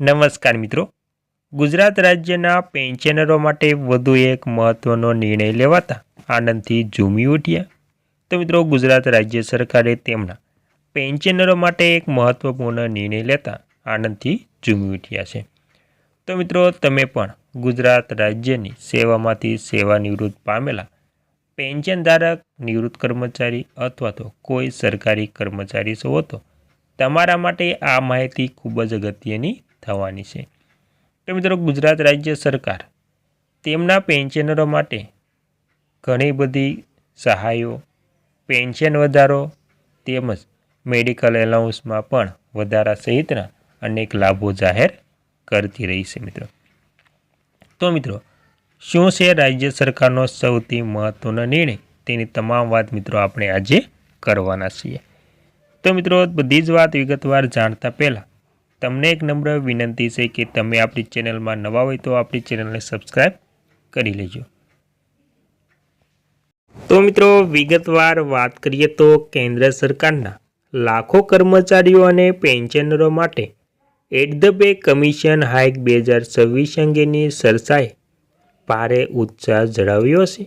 નમસ્કાર મિત્રો. ગુજરાત રાજ્યના પેન્શનરો માટે વધુ એક મહત્વનો નિર્ણય લેવાતા આનંદથી ઝૂમી ઉઠ્યા. તો મિત્રો, ગુજરાત રાજ્ય સરકારે તેમના પેન્શનરો માટે એક મહત્વપૂર્ણ નિર્ણય લેતા આનંદથી ઝૂમી ઉઠ્યા છે. તો મિત્રો, તમે પણ ગુજરાત રાજ્યની સેવામાંથી સેવાનિવૃત્ત પામેલા પેન્શન ધારક નિવૃત્ત કર્મચારી અથવા તો કોઈ સરકારી કર્મચારી છો તો તમારા માટે આ માહિતી ખૂબ જ અગત્યની થવાની છે. તો મિત્રો, ગુજરાત રાજ્ય સરકાર તેમના પેન્શનરો માટે ઘણી બધી સહાયો, પેન્શન વધારો તેમજ મેડિકલ એલાઉન્સમાં પણ વધારા સહિતના અનેક લાભો જાહેર કરતી રહી છે મિત્રો. તો મિત્રો, શું છે રાજ્ય સરકારનો સૌથી મહત્ત્વનો નિર્ણય? તેની તમામ વાત મિત્રો આપણે આજે કરવાના છીએ. તો મિત્રો, બધી જ વાત વિગતવાર જાણતા પહેલાં તમને એક નમ્ર વિનંતી છે કે તમે આપણી ચેનલમાં નવા હોય તો આપણી ચેનલને સબસ્ક્રાઈબ કરી લેજો. તો મિત્રો, વિગતવાર વાત કરીએ તો કેન્દ્ર સરકારના લાખો કર્મચારીઓ અને પેન્શનરો માટે at the pay commission hike બે હજાર છવ્વીસ અંગેની સરસાએ ભારે ઉત્સાહ જણાવ્યો છે.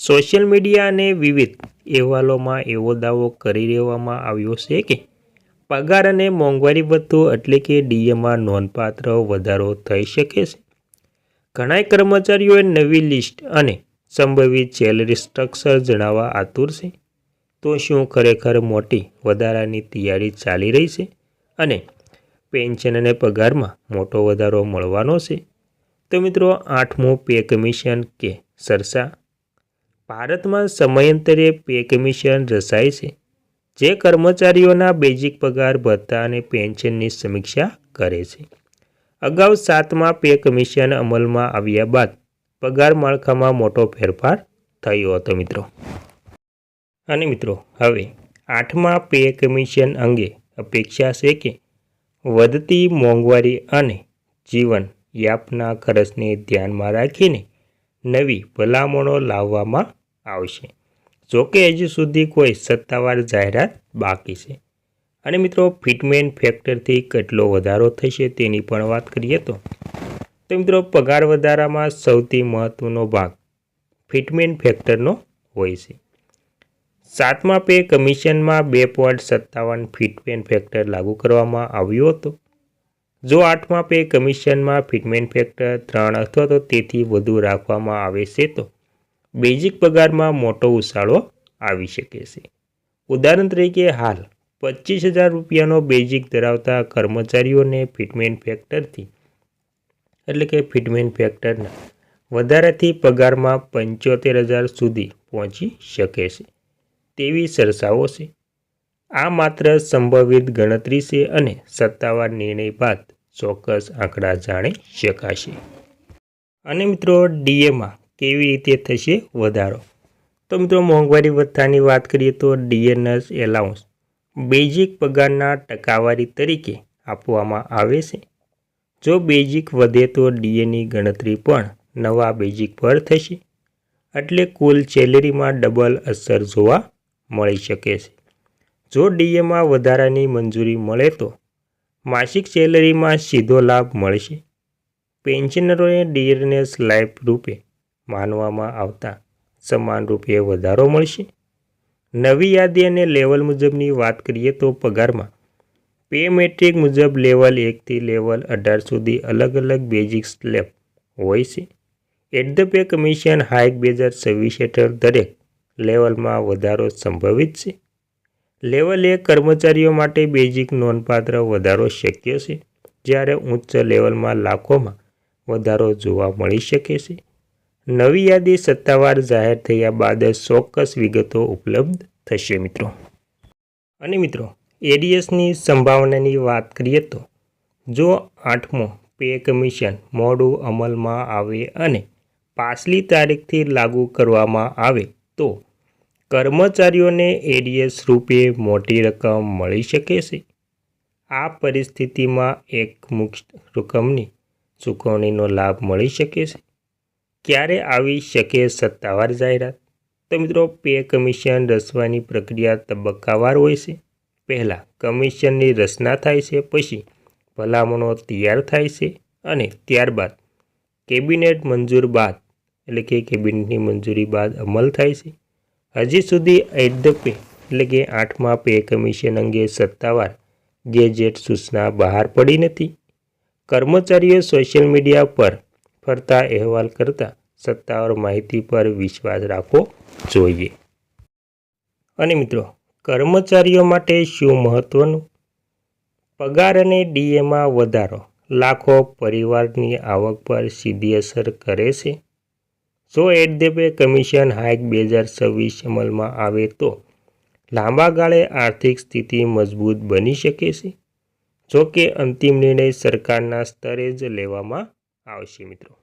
સોશિયલ મીડિયા અને વિવિધ અહેવાલોમાં એવો દાવો કરી દેવામાં આવ્યો છે કે પગાર અને મોંઘવારી ભથ્થું એટલે કે ડીએમાં નોંધપાત્ર વધારો થઈ શકે છે. ઘણા કર્મચારીઓએ નવી લિસ્ટ અને સંભવિત સેલરી સ્ટ્રક્ચર જણાવવા આતુર છે. તો શું ખરેખર મોટી વધારાની તૈયારી ચાલી રહી છે અને પેન્શન અને પગારમાં મોટો વધારો મળવાનો છે? તો મિત્રો આઠમું પે કમિશન કે સરસા? ભારતમાં સમયાંતરે પે કમિશન રચાય છે. જે કર્મચારીઓના બેઝિક પગાર, ભથ્થા અને પેન્શનની સમીક્ષા કરે છે. અગાઉ સાતમા પે કમિશન અમલમાં આવ્યા બાદ પગાર માળખામાં મોટો ફેરફાર થયો હતો મિત્રો. અને મિત્રો, હવે આઠમા પે કમિશન અંગે અપેક્ષા છે કે વધતી મોંઘવારી અને જીવન યાપના ખર્ચને ધ્યાનમાં રાખીને નવી ભલામણો લાવવામાં આવશે. જોકે હજુ સુધી કોઈ સત્તાવાર જાહેરાત બાકી છે. અને મિત્રો, ફિટમેન ફેક્ટરથી કેટલો વધારો થશે તેની પણ વાત કરીએ તો. તો મિત્રો, પગાર વધારામાં સૌથી મહત્વનો ભાગ ફિટમેન ફેક્ટરનો હોય છે. સાતમા પે કમિશનમાં બે પોઈન્ટ સત્તાવન ફિટમેન ફેક્ટર લાગુ કરવામાં આવ્યો હતો. જો આઠમા પે કમિશનમાં ફિટમેન ફેક્ટર ત્રણ અથવા તો તેથી વધુ રાખવામાં આવે છે તો બેઝિક પગારમાં મોટો ઉછાળો આવી શકે છે. ઉદાહરણ તરીકે હાલ પચીસ હજાર રૂપિયાનો બેઝિક ધરાવતા કર્મચારીઓને ફિટમેન્ટ ફેક્ટરથી, એટલે કે ફિટમેન્ટ ફેક્ટરના, વધારાથી પગારમાં પંચોતેર હજાર સુધી પહોંચી શકે છે. તેવી ચર્ચાઓ છે. આ માત્ર સંભવિત ગણતરી છે અને સત્તાવાર નિર્ણય બાદ ચોક્કસ આંકડા જાણી શકાશે. અને મિત્રો ડીએમાં કેવી રીતે થશે વધારો? તો મિત્રો, મોંઘવારી ભથ્થાની વાત કરીએ તો ડીએનએસ એલાઉન્સ બેઝિક પગારના ટકાવારી તરીકે આપવામાં આવે છે. જો બેઝિક વધે તો ડીએની ગણતરી પણ નવા બેઝિક પર થશે. એટલે કુલ સેલેરીમાં ડબલ અસર જોવા મળી શકે છે. જો ડીએમાં વધારાની મંજૂરી મળે તો માસિક સેલેરીમાં સીધો લાભ મળશે. પેન્શનરોને ડીએનએસ લાઈફ રૂપે માનવામાં આવતા સમાન રૂપે વધારો મળશે. નવી યાદી અને લેવલ મુજબની વાત કરીએ તો પગારમાં પે મેટ્રિક મુજબ લેવલ એકથી લેવલ અઢાર સુધી અલગ અલગ બેઝિક સ્લેબ હોય છે. At the pay commission hike બે હજાર છવ્વીસ હેઠળ દરેક લેવલમાં વધારો સંભવિત છે. લેવલ એક કર્મચારીઓ માટે બેઝિક નોંધપાત્ર વધારો શક્ય છે, જ્યારે ઉચ્ચ લેવલમાં લાખોમાં વધારો જોવા મળી શકે છે. નવી યાદી સત્તાવાર જાહેર થયા બાદ ચોક્કસ વિગતો ઉપલબ્ધ થશે મિત્રો. અને મિત્રો એડીએસની સંભાવનાની વાત કરીએ તો, જો આઠમો પે કમિશન મોડું અમલમાં આવે અને પાછલી તારીખથી લાગુ કરવામાં આવે, તો કર્મચારીઓને એડીએસ રૂપે મોટી રકમ મળી શકે છે. આ પરિસ્થિતિમાં એક મુખ્ય રકમની ચૂકવણીનો લાભ મળી શકે છે. ક્યારે આવી શકે સત્તાવાર જાહેરાત? તો મિત્રો, પે કમિશન રચવાની પ્રક્રિયા તબક્કાવાર હોય છે. પહેલાં કમિશનની રચના થાય છે, પછી ભલામણો તૈયાર થાય છે અને ત્યારબાદ કેબિનેટ મંજૂર બાદ, એટલે કે કેબિનેટની મંજૂરી બાદ અમલ થાય છે. હજી સુધી એટ પે, એટલે કે આઠમા પે કમિશન અંગે સત્તાવાર ગેજેટ સૂચના બહાર પડી નથી. કર્મચારીઓ સોશિયલ મીડિયા પર ફરતા અહેવાલ કરતાં સત્તાવાર માહિતી પર વિશ્વાસ રાખવો જોઈએ. અને મિત્રો, કર્મચારીઓ માટે શું મહત્વનું? પગાર અને ડીએમાં વધારો લાખો પરિવારની આવક પર સીધી અસર કરે છે. જો at the pay commission hike બે હજાર છવ્વીસ અમલમાં આવે તો લાંબા ગાળે આર્થિક સ્થિતિ મજબૂત બની શકે છે. જો કે અંતિમ નિર્ણય સરકારના સ્તરે જ લેવામાં આવશે મિત્રો.